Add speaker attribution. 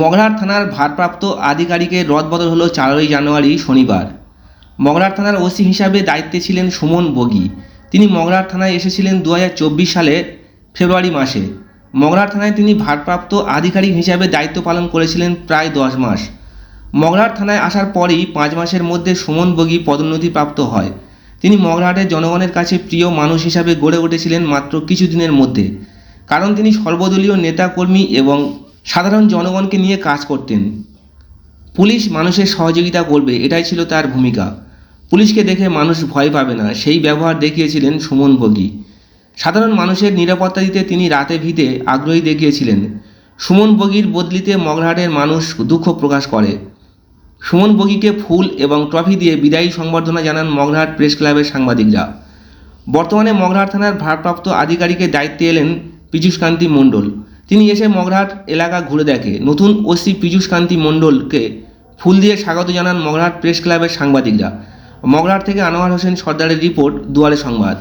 Speaker 1: মগরাহাট থানার ভারপ্রাপ্ত আধিকারিকের রদবদল হলো চারই জানুয়ারি শনিবার। মগরাহাট থানার ওসি হিসাবে দায়িত্বে ছিলেন সুমন বগি। তিনি মগরাহাট থানায় এসেছিলেন দু হাজার চব্বিশ সালে ফেব্রুয়ারি মাসে। মগরাহাট থানায় তিনি ভারপ্রাপ্ত আধিকারিক হিসাবে দায়িত্ব পালন করেছিলেন প্রায় দশ মাস। মগরাহাট থানায় আসার পরেই পাঁচ মাসের মধ্যে সুমন বগি পদোন্নতিপ্রাপ্ত হয়। তিনি মগরাহাটের জনগণের কাছে প্রিয় মানুষ হিসাবে গড়ে উঠেছিলেন মাত্র কিছুদিনের মধ্যে। কারণ তিনি সর্বদলীয় নেতাকর্মী এবং সাধারণ জনগণকে নিয়ে কাজ করতেন। পুলিশ মানুষের সহযোগিতা করবে, এটাই ছিল তার ভূমিকা। পুলিশকে দেখে মানুষ ভয় পাবে না, সেই ব্যবহার দেখিয়েছিলেন সুমন বগি সাধারণ মানুষের নিরাপত্তা দিতে তিনি রাতে ভিতে আগ্রহী দেখিয়েছিলেন। সুমন বগির বদলিতে মগরাহাটের মানুষ দুঃখ প্রকাশ করে। সুমন বগিকে ফুল এবং ট্রফি দিয়ে বিদায়ী সংবর্ধনা জানান মগরাহাট প্রেস ক্লাবের সাংবাদিকরা। বর্তমানে মগরাহাট থানার ভারপ্রাপ্ত আধিকারিকের দায়িত্বে এলেন পীযূষকান্তি মণ্ডল। তিনি এসে মগরাহাট এলাকা ঘুরে দেখে। নতুন ওসি পীযুষকান্তি মণ্ডলকে ফুল দিয়ে স্বাগত জানান মগরাহাট প্রেস ক্লাবের সাংবাদিকরা। মগরাহাট থেকে আনোয়ার হোসেন সর্দারের রিপোর্ট, দুয়ারে সংবাদ।